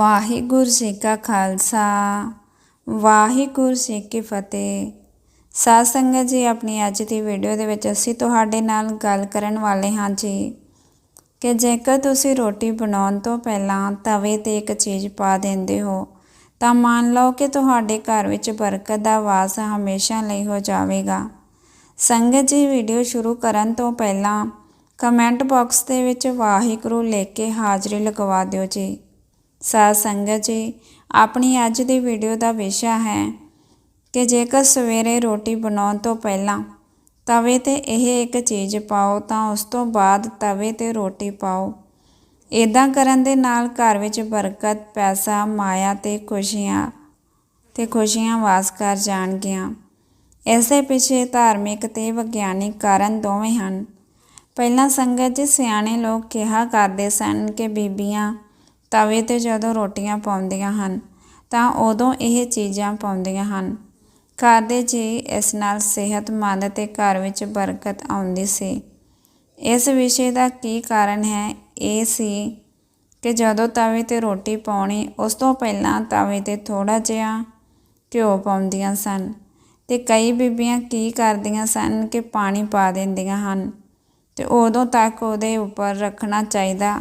ਵਾਹਿਗੁਰੂ ਜੀ ਕਾ ਖਾਲਸਾ, ਵਾਹਿਗੁਰੂ ਜੀ ਕੀ ਫਤਿਹ। ਸਾਧ ਸੰਗਤ ਜੀ, ਆਪਣੀ ਅੱਜ ਦੀ ਵੀਡੀਓ ਦੇ ਵਿੱਚ ਅਸੀਂ ਤੁਹਾਡੇ ਨਾਲ ਗੱਲ ਕਰਨ ਵਾਲੇ ਹਾਂ ਜੀ ਕਿ ਜੇਕਰ ਤੁਸੀਂ ਰੋਟੀ ਬਣਾਉਣ ਤੋਂ ਪਹਿਲਾਂ ਤਵੇ ਤੇ ਇੱਕ ਚੀਜ਼ ਪਾ ਦਿੰਦੇ ਹੋ, ਤਾਂ ਮੰਨ ਲਓ ਕਿ ਤੁਹਾਡੇ ਘਰ ਵਿੱਚ ਬਰਕਤ ਦਾ ਵਾਸ ਹਮੇਸ਼ਾ ਲਈ ਹੋ ਜਾਵੇਗਾ। ਸੰਗਤ ਜੀ, ਵੀਡੀਓ ਸ਼ੁਰੂ ਕਰਨ ਤੋਂ ਪਹਿਲਾਂ ਕਮੈਂਟ ਬਾਕਸ ਦੇ ਵਿੱਚ ਵਾਹਿਗੁਰੂ ਲੈ ਕੇ ਹਾਜ਼ਰੀ ਲਗਵਾ ਦਿਓ ਜੀ। ਸਾਧ ਸੰਗਤ ਜੀ, ਆਪਣੀ ਅੱਜ ਦੀ ਵੀਡੀਓ ਦਾ ਵਿਸ਼ਾ ਹੈ ਕਿ ਜੇਕਰ ਸਵੇਰੇ ਰੋਟੀ ਬਣਾਉਣ ਤੋਂ ਪਹਿਲਾਂ ਤਵੇ ਤੇ ਇਹ ਇੱਕ ਚੀਜ਼ ਪਾਓ ਤਾਂ ਉਸ ਤੋਂ ਬਾਅਦ ਤਵੇ ਤੇ ਰੋਟੀ ਪਾਓ। ਇਦਾਂ ਕਰਨ ਦੇ ਨਾਲ ਘਰ ਵਿੱਚ ਬਰਕਤ, ਪੈਸਾ, ਮਾਇਆ ਤੇ ਖੁਸ਼ੀਆਂ ਤੇ ਖੁਸ਼ੀਆਂ ਵਾਸ ਕਰ ਜਾਣਗੀਆਂ। ਇਸੇ ਪਿੱਛੇ ਧਾਰਮਿਕ ਤੇ ਵਿਗਿਆਨਿਕ ਕਾਰਨ ਦੋਵੇਂ ਹਨ। ਪਹਿਲਾਂ ਸੰਗਤ ਜੀ ਸਿਆਣੇ ਲੋਕ ਕਿਹਾ ਕਰਦੇ ਸਨ ਕਿ ਬੀਬੀਆਂ ਤਵੇ ਤੇ ਜਦੋਂ ਰੋਟੀਆਂ ਪਾਉਂਦੀਆਂ ਹਨ, ਤਾਂ ਉਦੋਂ ਇਹ ਚੀਜ਼ਾਂ ਪਾਉਂਦੀਆਂ ਹਨ। ਘਰ ਦੇ ਜੀ ਇਸ ਨਾਲ ਸਿਹਤਮੰਦ ਤੇ ਘਰ ਵਿੱਚ ਬਰਕਤ ਆਉਂਦੀ ਸੀ। ਇਸ ਵਿਸ਼ੇ ਦਾ ਕੀ ਕਾਰਨ ਹੈ, ਇਹ ਸੀ ਕਿ ਜਦੋਂ ਤਵੇ ਤੇ ਰੋਟੀ ਪਾਉਣੀ, ਉਸ ਤੋਂ ਪਹਿਲਾਂ ਤਵੇ ਤੇ ਥੋੜਾ ਜਿਹਾ ਘਿਓ ਪਾਉਂਦੀਆਂ ਸਨ ਤੇ ਕਈ ਬੀਬੀਆਂ ਕੀ ਕਰਦੀਆਂ ਸਨ ਕਿ ਪਾਣੀ ਪਾ ਦਿੰਦੀਆਂ ਹਨ ਤੇ ਉਦੋਂ ਤੱਕ ਉਹਦੇ ਉੱਪਰ ਰੱਖਣਾ ਚਾਹੀਦਾ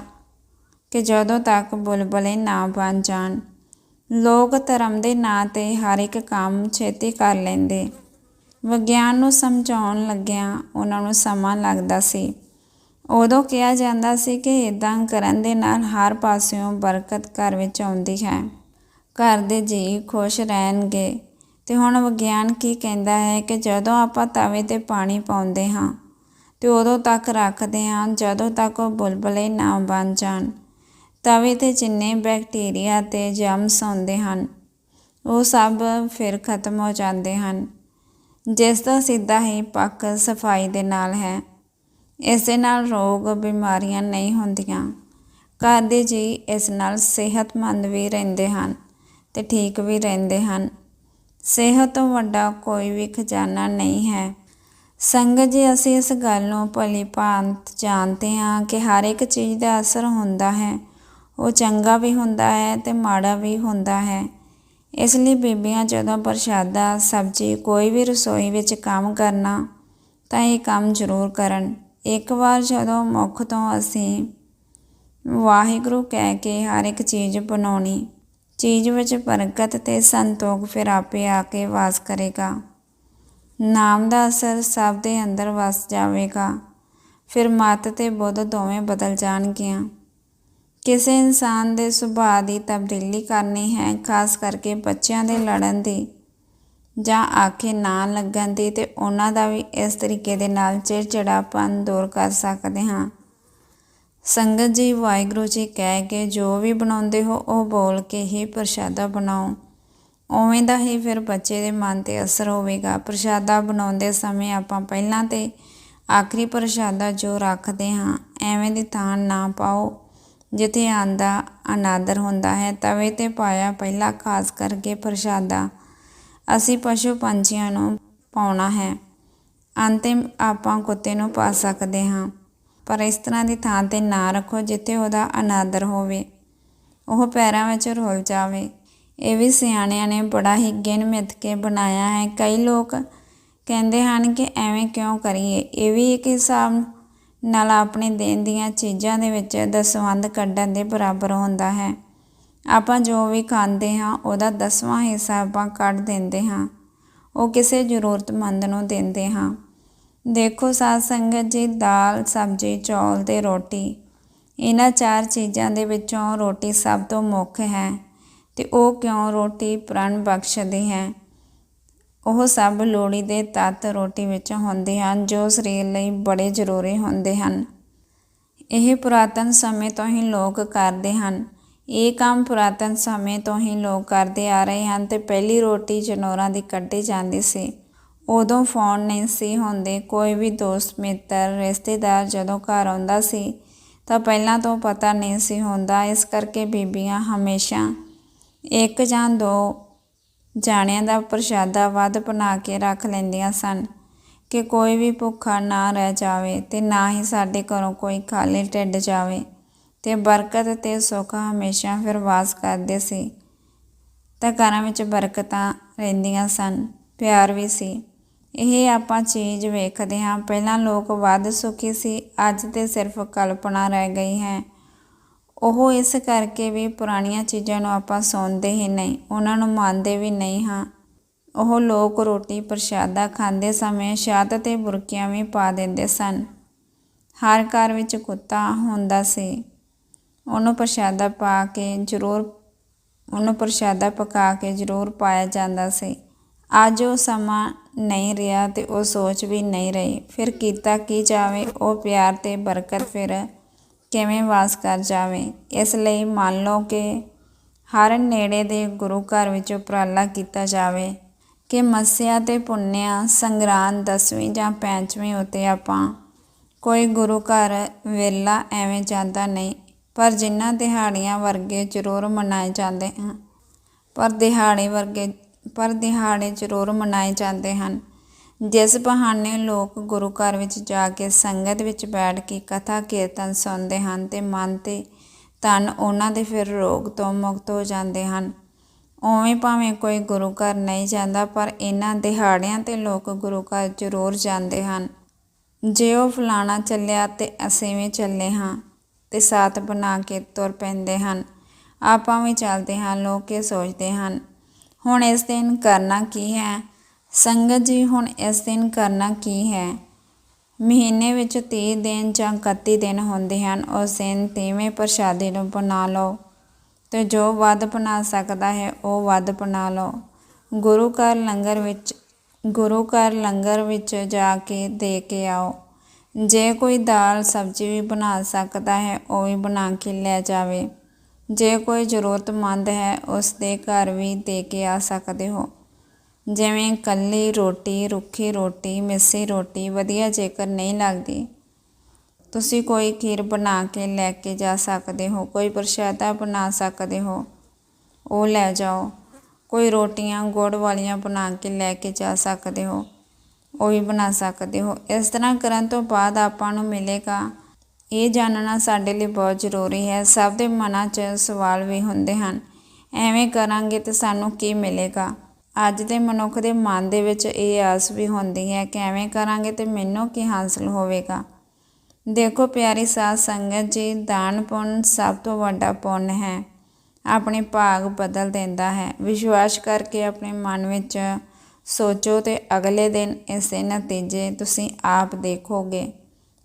ਕਿ ਜਦੋਂ ਤੱਕ ਬੁਲਬਲੇ ਨਾ ਬਣ ਜਾਣ, ਲੋਕ ਧਰਮ ਦੇ ਨਾਂ ਤੇ ਹਰ ਇੱਕ ਕੰਮ ਛੇਤੀ ਕਰ ਲੈਂਦੇ। ਵਿਗਿਆਨ ਨੂੰ ਸਮਝਾਉਣ ਲੱਗਿਆਂ ਉਹਨਾਂ ਨੂੰ ਸਮਾਂ ਲੱਗਦਾ ਸੀ। ਉਦੋਂ ਕਿਹਾ ਜਾਂਦਾ ਸੀ ਕਿ ਇਦਾਂ ਕਰਨ ਦੇ ਨਾਲ ਹਰ ਪਾਸਿਓਂ ਬਰਕਤ ਘਰ ਵਿੱਚ ਆਉਂਦੀ ਹੈ। ਘਰ ਦੇ ਜੀ ਖੁਸ਼ ਰਹਿਣਗੇ। ਤੇ ਹੁਣ ਵਿਗਿਆਨ ਕੀ ਕਹਿੰਦਾ ਹੈ ਕਿ ਜਦੋਂ ਆਪਾਂ ਤਵੇ ਤੇ ਪਾਣੀ ਪਾਉਂਦੇ ਹਾਂ, ਤੇ ਉਦੋਂ ਤੱਕ ਰੱਖਦੇ ਹਾਂ ਜਦੋਂ ਤੱਕ ਉਹ ਬੁਲਬਲੇ ਨਾ ਬਣ ਜਾਣ। ਤਵੇ ਤੇ ਜਿੰਨੇ ਬੈਕਟੀਰੀਆ ਤੇ ਜਰਮਸ ਹੁੰਦੇ ਹਨ, ਉਹ ਸਭ ਫਿਰ ਖਤਮ ਹੋ ਜਾਂਦੇ ਹਨ। ਜਿਸ ਦਾ ਸਿੱਧਾ ਹੀ ਪੱਕ ਸਫ਼ਾਈ ਦੇ ਨਾਲ ਹੈ। ਇਸ ਦੇ ਨਾਲ ਰੋਗ ਬਿਮਾਰੀਆਂ ਨਹੀਂ ਹੁੰਦੀਆਂ। ਘਰ ਦੇ ਜੀ ਇਸ ਨਾਲ ਸਿਹਤਮੰਦ ਵੀ ਰਹਿੰਦੇ ਹਨ ਤੇ ਠੀਕ ਵੀ ਰਹਿੰਦੇ ਹਨ। ਸਿਹਤ ਤੋਂ ਵੱਡਾ ਕੋਈ ਵੀ ਖਜ਼ਾਨਾ ਨਹੀਂ ਹੈ। ਸੰਗਤ ਜੀ, ਅਸੀਂ ਇਸ ਗੱਲ ਨੂੰ ਭਲੀ ਭਾਂਤ ਜਾਣਦੇ ਹਾਂ ਕਿ ਹਰ ਇੱਕ ਚੀਜ਼ ਦਾ ਅਸਰ ਹੁੰਦਾ ਹੈ। ਉਹ ਚੰਗਾ ਵੀ ਹੁੰਦਾ ਹੈ ਅਤੇ ਮਾੜਾ ਵੀ ਹੁੰਦਾ ਹੈ। ਇਸ ਲਈ ਬੀਬੀਆਂ ਜਦੋਂ ਪ੍ਰਸ਼ਾਦਾ, ਸਬਜ਼ੀ, ਕੋਈ ਵੀ ਰਸੋਈ ਵਿੱਚ ਕੰਮ ਕਰਨਾ, ਤਾਂ ਇਹ ਕੰਮ ਜ਼ਰੂਰ ਕਰਨ। ਇੱਕ ਵਾਰ ਜਦੋਂ ਮੁੱਖ ਤੋਂ ਅਸੀਂ ਵਾਹਿਗੁਰੂ ਕਹਿ ਕੇ ਹਰ ਇੱਕ ਚੀਜ਼ ਬਣਾਉਣੀ, ਚੀਜ਼ ਵਿੱਚ ਬਰਕਤ ਤੇ ਸੰਤੋਖ ਫਿਰ ਆਪੇ ਆ ਕੇ ਵਾਸ ਕਰੇਗਾ। ਨਾਮ ਦਾ ਅਸਰ ਸਭ ਦੇ ਅੰਦਰ ਵਸ ਜਾਵੇਗਾ। ਫਿਰ ਮਤ ਤੇ ਬੁੱਧ ਦੋਵੇਂ ਬਦਲ ਜਾਣਗੀਆਂ। ਕਿਸੇ ਇਨਸਾਨ ਦੇ ਸੁਭਾਅ ਦੀ ਤਬਦੀਲੀ ਕਰਨੀ ਹੈ, ਖਾਸ ਕਰਕੇ ਬੱਚਿਆਂ ਦੇ ਲੜਨ ਦੀ, ਜਾਂ ਆਖੇ ਨਾ ਲੱਗਣ ਦੀ, ਤੇ ਉਹਨਾਂ ਦਾ ਵੀ ਇਸ ਤਰੀਕੇ ਦੇ ਨਾਲ ਚਿੜਚਿੜਾਪਨ ਦੂਰ ਕਰ ਸਕਦੇ ਹਾਂ। ਸੰਗਤ ਜੀ, ਵਾਹਿਗੁਰੂ ਜੀ ਕਹਿ ਕੇ ਜੋ ਵੀ ਬਣਾਉਂਦੇ ਹੋ, ਉਹ ਬੋਲ ਕੇ ਹੀ ਪ੍ਰਸ਼ਾਦਾ ਬਣਾਓ। ਉਵੇਂ ਦਾ ਹੀ ਫਿਰ ਬੱਚੇ ਦੇ ਮਨ ਤੇ ਅਸਰ ਹੋਵੇਗਾ। ਪ੍ਰਸ਼ਾਦਾ ਬਣਾਉਂਦੇ ਸਮੇਂ ਆਪਾਂ ਪਹਿਲਾਂ ਤੇ ਆਖਰੀ ਪ੍ਰਸ਼ਾਦਾ ਜੋ ਰੱਖਦੇ ਹਾਂ, ਐਵੇਂ ਦੀ ਥਾਂ ਨਾ ਪਾਓ। ਜਿੱਥੇ ਆਂਦਾ, ਅਨਾਦਰ ਹੁੰਦਾ ਹੈ, ਤਵੇ ਤੇ ਪਾਇਆ ਪਹਿਲਾ ਖਾਸ ਕਰਕੇ ਪ੍ਰਸ਼ਾਦਾ। ਅਸੀਂ ਪਸ਼ੂ ਪੰਛੀਆਂ ਨੂੰ ਪਾਉਣਾ ਹੈ। ਅੰਤਿਮ ਆਪਾਂ ਕੁੱਤੇ ਨੂੰ ਪਾ ਸਕਦੇ ਹਾਂ। ਪਰ ਇਸ ਤਰ੍ਹਾਂ ਦੀ ਥਾਂ ਤੇ ਨਾ ਰੱਖੋ ਜਿੱਥੇ ਉਹਦਾ ਅਨਾਦਰ ਹੋਵੇ। ਉਹ ਪੈਰਾਂ ਵਿੱਚ ਰੁਲ ਜਾਵੇ। ਇਹ ਵੀ ਸਿਆਣਿਆਂ ਨੇ ਬੜਾ ਹੀ ਗਿਣ ਮਿੱਥ ਕੇ ਬਣਾਇਆ ਹੈ। ਕਈ ਲੋਕ ਕਹਿੰਦੇ ਹਨ ਕਿ ਐਵੇਂ ਕਿਉਂ ਕਰੀਏ? ਇਹ ਵੀ ਇੱਕ ਹਿਸਾਬ ਨਾਲ ਆਪਣੇ ਦੇਣ ਦੀਆਂ ਚੀਜ਼ਾਂ ਦੇ ਵਿੱਚ ਦਸਵੰਦ ਕੱਢਣ ਦੇ ਬਰਾਬਰ ਹੁੰਦਾ ਹੈ। ਆਪਾਂ ਜੋ ਵੀ ਖਾਂਦੇ ਹਾਂ, ਉਹਦਾ ਦਸਵਾਂ ਹਿੱਸਾ ਆਪਾਂ ਕੱਢ ਦਿੰਦੇ ਹਾਂ। ਉਹ ਕਿਸੇ ਜ਼ਰੂਰਤਮੰਦ ਨੂੰ ਦਿੰਦੇ ਹਾਂ। ਦੇਖੋ ਸਾਧ ਸੰਗਤ ਜੀ, ਦਾਲ, ਸਬਜ਼ੀ, ਚੌਲ ਤੇ ਰੋਟੀ। ਇਹਨਾਂ ਚਾਰ ਚੀਜ਼ਾਂ ਦੇ ਵਿੱਚੋਂ ਰੋਟੀ ਸਭ ਤੋਂ ਮੁੱਖ ਹੈ। ਤੇ ਉਹ ਕਿਉਂ ਰੋਟੀ ਪ੍ਰਣ ਬਖਸ਼ਦੀ ਹੈ? ਉਹ ਸਭ ਲੋੜੀ ਦੇ ਤੱਤ ਰੋਟੀ ਵਿੱਚ ਹੁੰਦੇ ਹਨ, ਜੋ ਸਰੀਰ ਲਈ ਬੜੇ ਜ਼ਰੂਰੀ ਹੁੰਦੇ ਹਨ। ਇਹ ਪੁਰਾਤਨ ਸਮੇਂ ਤੋਂ ਹੀ ਲੋਕ ਕਰਦੇ ਹਨ। ਇਹ ਕੰਮ ਪੁਰਾਤਨ ਸਮੇਂ ਤੋਂ ਹੀ ਲੋਕ ਕਰਦੇ ਆ ਰਹੇ ਹਨ ਤੇ ਪਹਿਲੀ ਰੋਟੀ ਜਨੋਰਾਂ ਦੀ ਕੱਢੀ ਜਾਂਦੀ ਸੀ। ਉਦੋਂ ਫੋਨ ਨਹੀਂ ਸੀ ਹੁੰਦੇ, ਕੋਈ ਵੀ ਦੋਸਤ, ਮਿੱਤਰ, ਰਿਸ਼ਤੇਦਾਰ ਜਦੋਂ ਘਰ ਆਉਂਦਾ ਸੀ ਤਾਂ ਪਹਿਲਾਂ ਤੋਂ ਪਤਾ ਨਹੀਂ ਸੀ ਹੁੰਦਾ। ਇਸ ਕਰਕੇ ਬੀਬੀਆਂ ਹਮੇਸ਼ਾ ਇੱਕ ਜਾਂ ਦੋ ਜਾਣਿਆਂ ਦਾ ਪ੍ਰਸ਼ਾਦਾ ਵੱਧ ਬਣਾ ਕੇ ਰੱਖ ਲੈਂਦੀਆਂ ਸਨ ਕਿ ਕੋਈ ਵੀ ਭੁੱਖਾ ਨਾ ਰਹਿ ਜਾਵੇ ਤੇ ਨਾ ਹੀ ਸਾਡੇ ਘਰੋਂ ਕੋਈ ਖਾਲੀ ਢਿੱਡ ਜਾਵੇ ਤੇ ਬਰਕਤ ਤੇ ਸੁੱਖ ਹਮੇਸ਼ਾ ਫਿਰ ਵਾਸ ਕਰਦੇ ਸੀ। ਤਾਂ ਘਰਾਂ ਵਿੱਚ ਬਰਕਤਾਂ ਰਹਿੰਦੀਆਂ ਸਨ, ਪਿਆਰ ਵੀ ਸੀ। ਇਹ ਆਪਾਂ ਚੀਜ਼ ਵੇਖਦੇ ਹਾਂ, ਪਹਿਲਾਂ ਲੋਕ ਵੱਧ ਸੁਖੀ ਸੀ, ਅੱਜ ਤੇ ਸਿਰਫ ਕਲਪਨਾ ਰਹਿ ਗਈ ਹੈ। ਉਹ ਇਸ ਕਰਕੇ ਵੀ ਪੁਰਾਣੀਆਂ ਚੀਜ਼ਾਂ ਨੂੰ ਆਪਾਂ ਸੌਂਦੇ ਹੀ ਨਹੀਂ, ਉਹਨਾਂ ਨੂੰ ਮੰਨਦੇ ਵੀ ਨਹੀਂ ਹਾਂ। ਉਹ ਲੋਕ ਰੋਟੀ ਪ੍ਰਸ਼ਾਦਾ ਖਾਂਦੇ ਸਮੇਂ ਛੱਤ ਤੇ ਬੁਰਕੀਆਂ ਵੀ ਪਾ ਦਿੰਦੇ ਸਨ। ਹਰ ਘਰ ਵਿੱਚ ਕੁੱਤਾ ਹੁੰਦਾ ਸੀ। ਉਹਨੂੰ ਪ੍ਰਸ਼ਾਦਾ ਪਾ ਕੇ ਜ਼ਰੂਰ, ਉਹਨੂੰ ਪ੍ਰਸ਼ਾਦਾ ਪਕਾ ਕੇ ਜ਼ਰੂਰ ਪਾਇਆ ਜਾਂਦਾ ਸੀ। ਅੱਜ ਉਹ ਸਮਾਂ ਨਹੀਂ ਰਿਹਾ ਤੇ ਉਹ ਸੋਚ ਵੀ ਨਹੀਂ ਰਹੀ। ਫਿਰ ਕੀਤਾ ਕੀ ਜਾਵੇ, ਉਹ ਪਿਆਰ ਤੇ ਬਰਕਤ ਫਿਰ ਕਿਵੇਂ ਵਾਸ ਕਰ ਜਾਵੇ, ਇਸ ਲਈ ਮੰਨ ਲਓ ਕਿ ਹਰ ਨੇੜੇ ਦੇ ਗੁਰੂ ਘਰ ਵਿੱਚ ਉਪਰਾਲਾ ਕੀਤਾ ਜਾਵੇ ਕਿ ਮੱਸਿਆ ਤੇ ਪੁੰਨਿਆ, ਸੰਗਰਾਂਦ ਦਸਵੀਂ ਜਾਂ ਪੰਚਵੀਂ ਉਤੇ ਆਪਾਂ ਕੋਈ ਗੁਰੂ ਘਰ ਵੇਲਾ ਐਵੇਂ ਜਾਂਦਾ ਨਹੀਂ, ਪਰ ਜਿਨ੍ਹਾਂ ਦਿਹਾੜੀਆਂ ਵਰਗੇ ਜ਼ਰੂਰ ਮਨਾਏ ਜਾਂਦੇ ਹਨ। ਪਰ ਦਿਹਾੜੇ ਵਰਗੇ, ਪਰ ਦਿਹਾੜੇ ਜ਼ਰੂਰ ਮਨਾਏ ਜਾਂਦੇ ਹਨ। ਜਿਸ ਬਹਾਨੇ ਲੋਕ ਗੁਰੂ ਘਰ ਵਿੱਚ ਜਾ ਕੇ ਸੰਗਤ ਵਿੱਚ ਬੈਠ ਕੇ ਕਥਾ ਕੀਰਤਨ ਸੁਣਦੇ ਹਨ ਤੇ ਮਨ ਤੇ ਤਨ ਉਹਨਾਂ ਦੇ ਫਿਰ ਰੋਗ ਤੋਂ ਮੁਕਤ ਹੋ ਜਾਂਦੇ ਹਨ। ਉਵੇਂ ਭਾਵੇਂ ਕੋਈ ਗੁਰੂ ਘਰ ਨਹੀਂ ਜਾਂਦਾ, ਪਰ ਇਹਨਾਂ ਦਿਹਾੜਿਆਂ ਤੇ ਲੋਕ ਗੁਰੂ ਘਰ ਜ਼ਰੂਰ ਜਾਂਦੇ ਹਨ। ਜੇ ਉਹ ਫਲਾਣਾ ਚੱਲਿਆ ਤੇ ਅਸੀਂ ਵੀ ਚੱਲੇ ਹਾਂ ਤੇ ਸਾਥ ਬਣਾ ਕੇ ਤੁਰ ਪੈਂਦੇ ਹਨ। ਆਪਾਂ ਵੀ ਚੱਲਦੇ ਹਾਂ, ਲੋਕ ਇਹ ਸੋਚਦੇ ਹਨ, ਹੁਣ ਇਸ ਦਿਨ ਕਰਨਾ ਕੀ ਹੈ? ਸੰਗਤ ਜੀ, ਹੁਣ ਇਸ ਦਿਨ ਕਰਨਾ ਕੀ ਹੈ? ਮਹੀਨੇ ਵਿੱਚ 30 ਦਿਨ ਜਾਂ 31 ਦਿਨ ਹੁੰਦੇ ਹਨ, ਉਸ ਦਿਨ ਤੀਵੇਂ ਪ੍ਰਸ਼ਾਦੇ ਨੂੰ ਬਣਾ ਲਓ ਤੇ ਜੋ ਵੱਧ ਬਣਾ ਸਕਦਾ ਹੈ, ਉਹ ਵੱਧ ਬਣਾ ਲਓ। ਗੁਰੂ ਘਰ ਲੰਗਰ ਵਿੱਚ, ਗੁਰੂ ਘਰ ਲੰਗਰ ਵਿੱਚ ਜਾ ਕੇ ਦੇ ਕੇ ਆਓ। ਜੇ ਕੋਈ ਦਾਲ ਸਬਜ਼ੀ ਵੀ ਬਣਾ ਸਕਦਾ ਹੈ, ਉਹ ਵੀ ਬਣਾ ਕੇ ਲੈ ਜਾਵੇ। ਜੇ ਕੋਈ ਜ਼ਰੂਰਤਮੰਦ ਹੈ, ਉਸ ਦੇ ਘਰ ਵੀ ਦੇ ਕੇ ਆ ਸਕਦੇ ਹੋ। ਜਿਵੇਂ ਇਕੱਲੀ ਰੋਟੀ, ਰੁੱਖੀ ਰੋਟੀ, ਮਿੱਸੀ ਰੋਟੀ ਵਧੀਆ ਜੇਕਰ ਨਹੀਂ ਲੱਗਦੀ। ਤੁਸੀਂ ਕੋਈ ਖੀਰ ਬਣਾ ਕੇ ਲੈ ਕੇ ਜਾ ਸਕਦੇ ਹੋ, ਕੋਈ ਪ੍ਰਸ਼ਾਦਾ ਬਣਾ ਸਕਦੇ ਹੋ। ਉਹ ਲੈ ਜਾਓ। ਕੋਈ ਰੋਟੀਆਂ ਗੁੜ ਵਾਲੀਆਂ ਬਣਾ ਕੇ ਲੈ ਕੇ ਜਾ ਸਕਦੇ ਹੋ, ਉਹ ਵੀ ਬਣਾ ਸਕਦੇ ਹੋ। ਇਸ ਤਰ੍ਹਾਂ ਕਰਨ ਤੋਂ ਬਾਅਦ ਆਪਾਂ ਨੂੰ ਮਿਲੇਗਾ। ਇਹ ਜਾਣਨਾ ਸਾਡੇ ਲਈ ਬਹੁਤ ਜ਼ਰੂਰੀ ਹੈ। ਸਭ ਦੇ ਮਨਾਂ 'ਚ ਸਵਾਲ ਵੀ ਹੁੰਦੇ ਹਨ। ਐਵੇਂ ਕਰਾਂਗੇ ਤਾਂ ਸਾਨੂੰ ਕੀ ਮਿਲੇਗਾ? ਅੱਜ ਦੇ ਮਨੁੱਖ ਦੇ ਮਨ ਦੇ ਵਿੱਚ ਇਹ ਆਸ ਵੀ ਹੁੰਦੀ ਹੈ ਕਿ ਐਵੇਂ ਕਰਾਂਗੇ ਤੇ ਮੈਨੂੰ ਕੀ ਹਾਸਲ ਹੋਵੇਗਾ। ਦੇਖੋ ਪਿਆਰੀ ਸਾਧ ਸੰਗਤ, ਜੀ ਦਾਨ ਪੁੰਨ ਸਭ ਤੋਂ ਵੱਡਾ ਪੁੰਨ ਹੈ, ਆਪਣੇ ਭਾਗ ਬਦਲ ਦਿੰਦਾ ਹੈ। ਵਿਸ਼ਵਾਸ ਕਰਕੇ ਆਪਣੇ ਮਨ ਵਿੱਚ ਸੋਚੋ ਤੇ ਅਗਲੇ ਦਿਨ ਇਸ ਨਤੀਜੇ ਤੁਸੀਂ ਆਪ ਦੇਖੋਗੇ।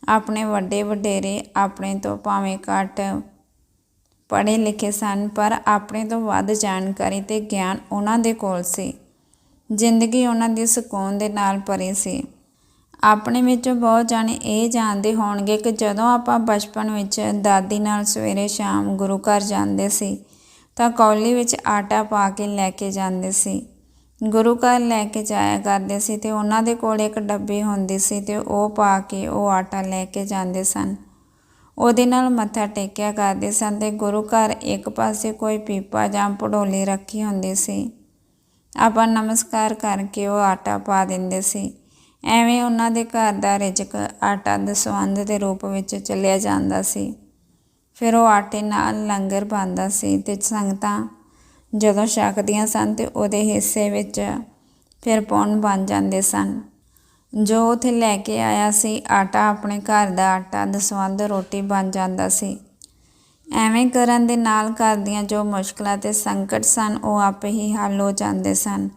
ਆਪਣੇ ਵੱਡੇ ਵਡੇਰੇ ਆਪਣੇ ਤੋਂ ਭਾਵੇਂ ਘੱਟ ਪੜ੍ਹੇ ਲਿਖੇ ਸਨ, ਪਰ ਆਪਣੇ ਤੋਂ ਵੱਧ ਜਾਣਕਾਰੀ ਤੇ ਗਿਆਨ ਉਹਨਾਂ ਦੇ ਕੋਲ ਸੀ। ਜ਼ਿੰਦਗੀ ਉਹਨਾਂ ਦੀ ਸਕੂਨ ਦੇ ਨਾਲ ਭਰੀ ਸੀ। ਆਪਣੇ ਵਿੱਚੋਂ ਬਹੁਤ ਜਾਣੇ ਇਹ ਜਾਣਦੇ ਹੋਣਗੇ ਕਿ ਜਦੋਂ ਆਪਾਂ ਬਚਪਨ ਵਿੱਚ ਦਾਦੀ ਨਾਲ ਸਵੇਰੇ ਸ਼ਾਮ ਗੁਰੂ ਘਰ ਜਾਂਦੇ ਸੀ, ਤਾਂ ਕੌਲੀ ਵਿੱਚ ਆਟਾ ਪਾ ਕੇ ਲੈ ਕੇ ਜਾਂਦੇ ਸੀ। ਗੁਰੂ ਘਰ ਲੈ ਕੇ ਜਾਇਆ ਕਰਦੇ ਸੀ ਤੇ ਉਹਨਾਂ ਦੇ ਕੋਲ ਇੱਕ ਡੱਬੀ ਹੁੰਦੀ ਸੀ ਤੇ ਉਹ ਪਾ ਕੇ ਉਹ ਆਟਾ ਲੈ ਕੇ ਜਾਂਦੇ ਸਨ। ਉਹਦੇ ਨਾਲ ਮੱਥਾ ਟੇਕਿਆ ਕਰਦੇ ਸਨ ਤੇ ਗੁਰੂ ਘਰ ਇੱਕ ਪਾਸੇ ਕੋਈ ਪੀਪਾ ਜਾਂ ਪੜੋਲੀ ਰੱਖੀ ਹੁੰਦੀ ਸੀ। ਆਪਾਂ ਨਮਸਕਾਰ ਕਰਕੇ ਉਹ ਆਟਾ ਪਾ ਦਿੰਦੇ ਸੀ। ਐਵੇਂ ਉਹਨਾਂ ਦੇ ਘਰ ਦਾ ਰਿਜਕ ਆਟਾ ਦਸਵੰਧ ਦੇ ਰੂਪ ਵਿੱਚ ਚੱਲਿਆ ਜਾਂਦਾ ਸੀ। ਫਿਰ ਉਹ ਆਟੇ ਨਾਲ ਲੰਗਰ ਪਾਉਂਦਾ ਸੀ ਤੇ ਸੰਗਤਾਂ ਜਦੋਂ ਛਕਦੀਆਂ ਸਨ ਤੇ ਉਹਦੇ ਹਿੱਸੇ ਵਿੱਚ ਫਿਰ ਪੌਣ ਬਣ ਜਾਂਦੇ ਸਨ। ਜੋ ਉਥੇ ਲੈ ਕੇ ਆਇਆ ਸੀ, ਆਟਾ ਆਪਣੇ ਘਰ ਦਾ ਆਟਾ ਦਸਵੰਧ ਰੋਟੀ ਬਣ ਜਾਂਦਾ ਸੀ। ਐਵੇਂ ਕਰਨ ਦੇ ਨਾਲ ਘਰ ਦੀਆਂ ਜੋ ਮੁਸ਼ਕਲਾਂ ਤੇ ਸੰਕਟ ਸਨ, ਉਹ ਆਪੇ ਹੀ ਹੱਲ ਹੋ ਜਾਂਦੇ ਸਨ।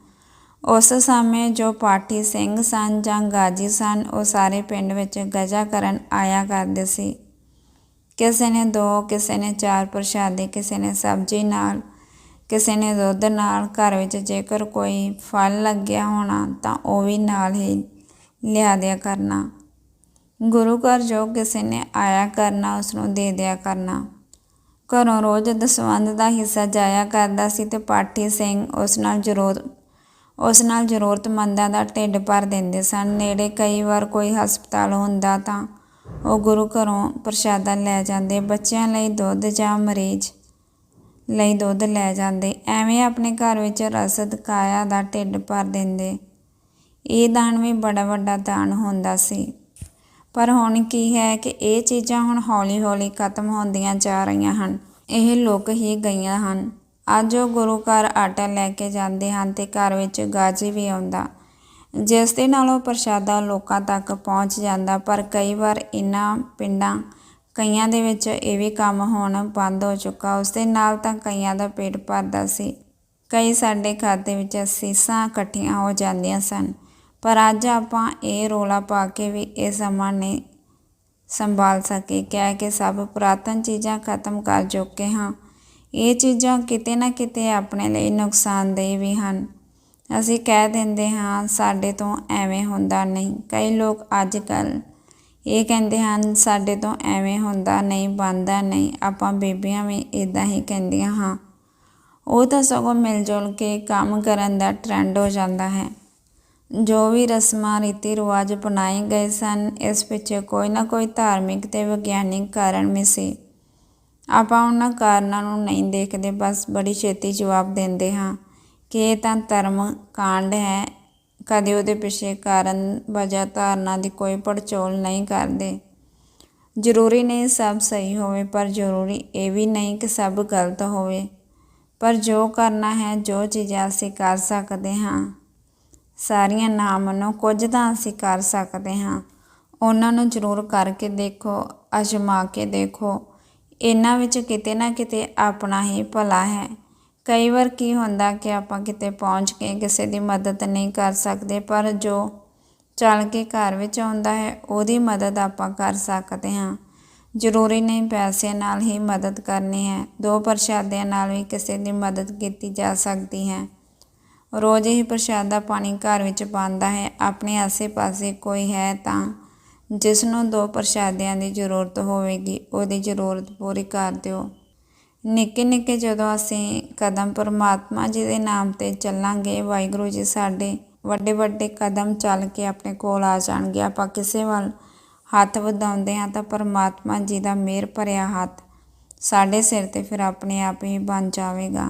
ਉਸ ਸਮੇਂ ਜੋ ਪਾਠੀ ਸਿੰਘ ਸਨ ਜਾਂ ਗਾਜੀ ਸਨ, ਉਹ ਸਾਰੇ ਪਿੰਡ ਵਿੱਚ ਗਜਾ ਕਰਨ ਆਇਆ ਕਰਦੇ ਸੀ। ਕਿਸੇ ਨੇ ਦੋ, ਕਿਸੇ ਨੇ ਚਾਰ ਪ੍ਰਸ਼ਾਦੇ, ਕਿਸੇ ਨੇ ਸਬਜ਼ੀ ਨਾਲ, ਕਿਸੇ ਨੇ ਦੁੱਧ ਨਾਲ। ਘਰ ਵਿੱਚ ਜੇਕਰ ਕੋਈ ਫਲ ਲੱਗਿਆ ਹੋਣਾ, ਤਾਂ ਉਹ ਵੀ ਨਾਲ ਹੀ ਲਿਆ ਦਿਆ ਕਰਨਾ। ਗੁਰੂ ਘਰ ਜੋ ਕਿਸੇ ਨੇ ਆਇਆ ਕਰਨਾ ਉਸ ਨੂੰ ਦੇ ਦਿਆ ਕਰਨਾ। ਘਰੋਂ ਰੋਜ਼ ਦਸਵੰਧ ਦਾ ਹਿੱਸਾ ਜਾਇਆ ਕਰਦਾ ਸੀ ਤੇ ਪਾਠੀ ਸਿੰਘ ਉਸ ਨਾਲ ਜ਼ਰੂਰ, ਉਸ ਨਾਲ ਜ਼ਰੂਰਤਮੰਦਾਂ ਦਾ ਢਿੱਡ ਭਰ ਦਿੰਦੇ ਸਨ। ਨੇੜੇ ਕਈ ਵਾਰ ਕੋਈ ਹਸਪਤਾਲ ਹੁੰਦਾ ਤਾਂ ਉਹ ਗੁਰੂ ਘਰੋਂ ਪ੍ਰਸ਼ਾਦਾ ਲੈ ਜਾਂਦੇ। ਬੱਚਿਆਂ ਲਈ ਦੁੱਧ ਜਾਂ ਮਰੀਜ਼ ਲਈ ਦੁੱਧ ਲੈ ਜਾਂਦੇ। ਐਵੇਂ ਆਪਣੇ ਘਰ ਵਿੱਚ ਰਸਦ ਕਾਇਆ ਦਾ ਢਿੱਡ ਭਰ ਦਿੰਦੇ। ਇਹ ਦਾਨ ਵੀ ਬੜਾ ਵੱਡਾ ਦਾਨ ਹੁੰਦਾ ਸੀ। ਪਰ ਹੁਣ ਕੀ ਹੈ ਕਿ ਇਹ ਚੀਜ਼ਾਂ ਹੁਣ ਹੌਲੀ-ਹੌਲੀ ਖਤਮ ਹੁੰਦੀਆਂ ਜਾ ਰਹੀਆਂ ਹਨ। ਇਹ ਲੋਕ ਹੀ ਗਈਆਂ ਹਨ। ਅੱਜ ਉਹ ਗੁਰੂ ਘਰ ਆਟਾ ਲੈ ਕੇ ਜਾਂਦੇ ਹਨ ਤੇ ਘਰ ਵਿੱਚ ਗਾਜੀ ਵੀ ਆਉਂਦਾ। ਜਿਸ ਦੇ ਨਾਲ ਉਹ ਪ੍ਰਸ਼ਾਦਾ ਲੋਕਾਂ ਤੱਕ ਪਹੁੰਚ ਜਾਂਦਾ, ਪਰ ਕਈ ਵਾਰ ਇਹਨਾਂ ਪਿੰਡਾਂ ਕਈਆਂ ਦੇ ਵਿੱਚ ਇਹ ਵੀ ਕੰਮ ਹੁਣ ਬੰਦ ਹੋ ਚੁੱਕਾ। ਉਸ ਦੇ ਨਾਲ ਤਾਂ ਕਈਆਂ ਦਾ ਪੇਟ ਭਰਦਾ ਸੀ। ਕਈ ਸਾਡੇ ਖਾਤੇ ਵਿੱਚ ਅਸੀਸਾਂ ਇਕੱਠੀਆਂ ਹੋ ਜਾਂਦੀਆਂ ਸਨ। ਪਰ ਅੱਜ ਆਪਾਂ ਇਹ ਰੋਲਾ ਪਾ ਕੇ ਵੀ ਇਹ ਸਮਾਂ ਨਹੀਂ ਸੰਭਾਲ ਸਕੇ। ਕਹਿ ਕੇ ਸਭ ਪੁਰਾਤਨ ਚੀਜ਼ਾਂ ਖਤਮ ਕਰ ਚੁੱਕੇ ਹਾਂ। ਇਹ ਚੀਜ਼ਾਂ ਕਿਤੇ ਨਾ ਕਿਤੇ ਆਪਣੇ ਲਈ ਨੁਕਸਾਨਦੇਹ ਵੀ ਹਨ। ਅਸੀਂ ਕਹਿ ਦਿੰਦੇ ਹਾਂ, ਸਾਡੇ ਤੋਂ ਐਵੇਂ ਹੁੰਦਾ ਨਹੀਂ। ਕਈ ਲੋਕ ਅੱਜ ਕੱਲ੍ਹ ਇਹ ਕਹਿੰਦੇ ਹਨ, ਸਾਡੇ ਤੋਂ ਐਵੇਂ ਹੁੰਦਾ ਨਹੀਂ, ਬਣਦਾ ਨਹੀਂ। ਆਪਾਂ ਬੀਬੀਆਂ ਵੀ ਇਦਾਂ ਹੀ ਕਹਿੰਦੀਆਂ ਹਾਂ। ਉਹ ਤਾਂ ਸਗੋਂ ਮਿਲ ਜੁਲ ਕੇ ਕੰਮ ਕਰਨ ਦਾ ਟ੍ਰੈਂਡ ਹੋ ਜਾਂਦਾ ਹੈ। ਜੋ ਵੀ ਰਸਮਾਂ, ਰੀਤੀ ਰਿਵਾਜ ਅਪਣਾਏ ਗਏ ਸਨ, ਇਸ ਪਿੱਛੇ ਕੋਈ ਨਾ ਕੋਈ ਧਾਰਮਿਕ ਤੇ ਵਿਗਿਆਨਿਕ ਕਾਰਨ ਵੀ ਸੀ। ਆਪਾਂ ਉਹਨਾਂ ਕਾਰਨਾਂ ਨੂੰ ਨਹੀਂ ਦੇਖਦੇ, ਬਸ ਬੜੀ ਛੇਤੀ ਜਵਾਬ ਦਿੰਦੇ ਹਾਂ ਕਿ ਇਹ ਤਾਂ ਧਰਮ ਕਾਂਡ ਹੈ। ਕਦੇ ਉਹਦੇ ਪਿੱਛੇ ਕਾਰਨ ਵਜ੍ਹਾ ਧਾਰਨਾ ਦੀ ਕੋਈ ਪੜਚੋਲ ਨਹੀਂ ਕਰਦੇ। ਜ਼ਰੂਰੀ ਨਹੀਂ ਸਭ ਸਹੀ ਹੋਵੇ, ਪਰ ਜ਼ਰੂਰੀ ਇਹ ਵੀ ਨਹੀਂ ਕਿ ਸਭ ਗਲਤ ਹੋਵੇ। ਪਰ ਜੋ ਕਰਨਾ ਹੈ, ਜੋ ਚੀਜ਼ਾਂ ਅਸੀਂ ਕਰ ਸਕਦੇ ਹਾਂ। ਸਾਰੀਆਂ ਨਾ ਮੰਨੋ ਕੁਝ ਤਾਂ ਅਸੀਂ ਕਰ ਸਕਦੇ ਹਾਂ। ਉਹਨਾਂ ਨੂੰ ਜ਼ਰੂਰ ਕਰਕੇ ਦੇਖੋ, ਅਜ਼ਮਾ ਕੇ ਦੇਖੋ। ਇਹਨਾਂ ਵਿੱਚ ਕਿਤੇ ਨਾ ਕਿਤੇ ਆਪਣਾ ਹੀ ਭਲਾ ਹੈ। ਕਈ ਵਾਰ ਕੀ ਹੁੰਦਾ ਕਿ ਆਪਾਂ ਕਿਤੇ ਪਹੁੰਚ ਕੇ ਕਿਸੇ ਦੀ ਮਦਦ ਨਹੀਂ ਕਰ ਸਕਦੇ, ਪਰ ਜੋ ਚੱਲ ਕੇ ਘਰ ਵਿੱਚ ਆਉਂਦਾ ਹੈ, ਉਹਦੀ ਮਦਦ ਆਪਾਂ ਕਰ ਸਕਦੇ ਹਾਂ। ਜ਼ਰੂਰੀ ਨਹੀਂ ਪੈਸੇ ਨਾਲ ਹੀ ਮਦਦ ਕਰਨੀ ਹੈ। ਦੋ ਪ੍ਰਸ਼ਾਦਿਆਂ ਨਾਲ ਵੀ ਕਿਸੇ ਦੀ ਮਦਦ ਕੀਤੀ ਜਾ ਸਕਦੀ ਹੈ। ਰੋਜ਼ ਹੀ ਪ੍ਰਸ਼ਾਦਾ ਪਾਣੀ ਘਰ ਵਿੱਚ ਪਾਉਂਦਾ ਹੈ। ਆਪਣੇ ਆਸੇ-ਪਾਸੇ ਕੋਈ ਹੈ ਤਾਂ ਜਿਸ ਨੂੰ ਦੋ ਪ੍ਰਸ਼ਾਦਿਆਂ ਦੀ ਜ਼ਰੂਰਤ ਹੋਵੇਗੀ, ਉਹਦੀ ਜ਼ਰੂਰਤ ਪੂਰੀ ਕਰ ਦਿਓ। ਨਿੱਕੇ ਨਿੱਕੇ ਜਦੋਂ ਅਸੀਂ ਕਦਮ ਪਰਮਾਤਮਾ ਜੀ ਦੇ ਨਾਮ ਤੇ ਚੱਲਾਂਗੇ, ਵਾਹਿਗੁਰੂ ਜੀ ਸਾਡੇ ਵੱਡੇ ਵੱਡੇ ਕਦਮ ਚੱਲ ਕੇ ਆਪਣੇ ਕੋਲ ਆ ਜਾਣਗੇ। ਆਪਾਂ ਕਿਸੇ ਵੱਲ ਹੱਥ ਵਧਾਉਂਦੇ ਹਾਂ ਤਾਂ ਪਰਮਾਤਮਾ ਜੀ ਦਾ ਮਿਹਰ ਭਰਿਆ ਹੱਥ ਸਾਡੇ ਸਿਰ ਤੇ ਫਿਰ ਆਪਣੇ ਆਪ ਹੀ ਬਣ ਜਾਵੇਗਾ।